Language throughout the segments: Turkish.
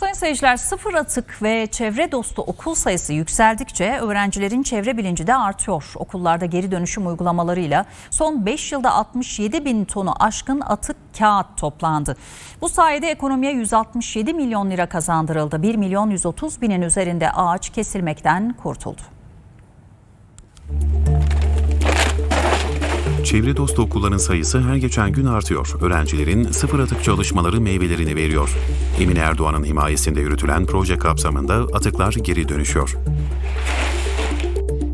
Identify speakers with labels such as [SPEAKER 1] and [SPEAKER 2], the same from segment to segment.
[SPEAKER 1] Sayın seyirciler sıfır atık ve çevre dostu okul sayısı yükseldikçe öğrencilerin çevre bilinci de artıyor. Okullarda geri dönüşüm uygulamalarıyla son 5 yılda 67 bin tonu aşkın atık kağıt toplandı. Bu sayede ekonomiye 167 milyon lira kazandırıldı. 1 milyon 130 binin üzerinde ağaç kesilmekten kurtuldu.
[SPEAKER 2] Çevre dostu okulların sayısı her geçen gün artıyor. Öğrencilerin sıfır atık çalışmaları meyvelerini veriyor. Emine Erdoğan'ın himayesinde yürütülen proje kapsamında atıklar geri dönüşüyor.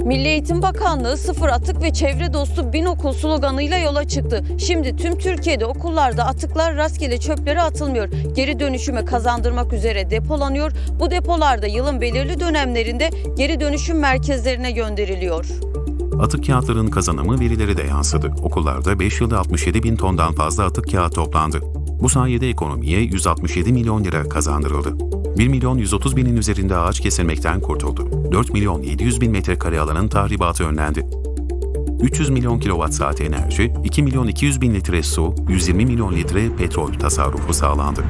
[SPEAKER 3] Milli Eğitim Bakanlığı sıfır atık ve çevre dostu bin okul sloganıyla yola çıktı. Şimdi tüm Türkiye'de okullarda atıklar rastgele çöplere atılmıyor. Geri dönüşüme kazandırmak üzere depolanıyor. Bu depolarda yılın belirli dönemlerinde geri dönüşüm merkezlerine gönderiliyor.
[SPEAKER 2] Atık kağıtların kazanımı verileri de yansıdı. Okullarda 5 yılda 67 bin tondan fazla atık kağıt toplandı. Bu sayede ekonomiye 167 milyon lira kazandırıldı. 1 milyon 130 binin üzerinde ağaç kesilmekten kurtuldu. 4 milyon 700 bin metrekare alanın tahribatı önlendi. 300 milyon kilowatt saat enerji, 2 milyon 200 bin litre su, 120 milyon litre petrol tasarrufu sağlandı.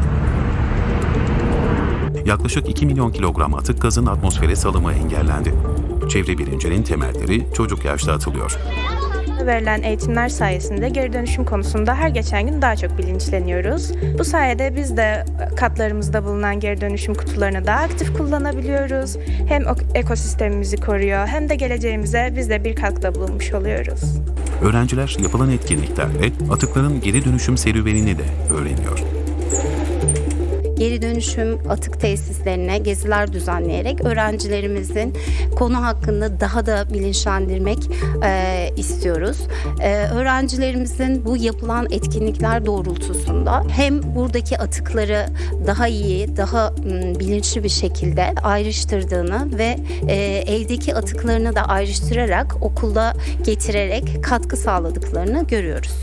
[SPEAKER 2] Yaklaşık 2 milyon kilogram atık gazın atmosfere salımı engellendi. Çevre bilincinin temelleri çocuk yaşta atılıyor.
[SPEAKER 4] Verilen eğitimler sayesinde geri dönüşüm konusunda her geçen gün daha çok bilinçleniyoruz. Bu sayede biz de katlarımızda bulunan geri dönüşüm kutularını daha aktif kullanabiliyoruz. Hem ekosistemimizi koruyor hem de geleceğimize biz de bir katkıda bulunmuş oluyoruz.
[SPEAKER 2] Öğrenciler yapılan etkinliklerle atıkların geri dönüşüm serüvenini de öğreniyor.
[SPEAKER 5] Geri dönüşüm atık tesislerine geziler düzenleyerek öğrencilerimizin konu hakkında daha da bilinçlendirmek e, istiyoruz. E, öğrencilerimizin bu yapılan etkinlikler doğrultusunda hem buradaki atıkları daha iyi, daha bilinçli bir şekilde ayrıştırdığını ve e, evdeki atıklarını da ayrıştırarak okulda getirerek katkı sağladıklarını görüyoruz.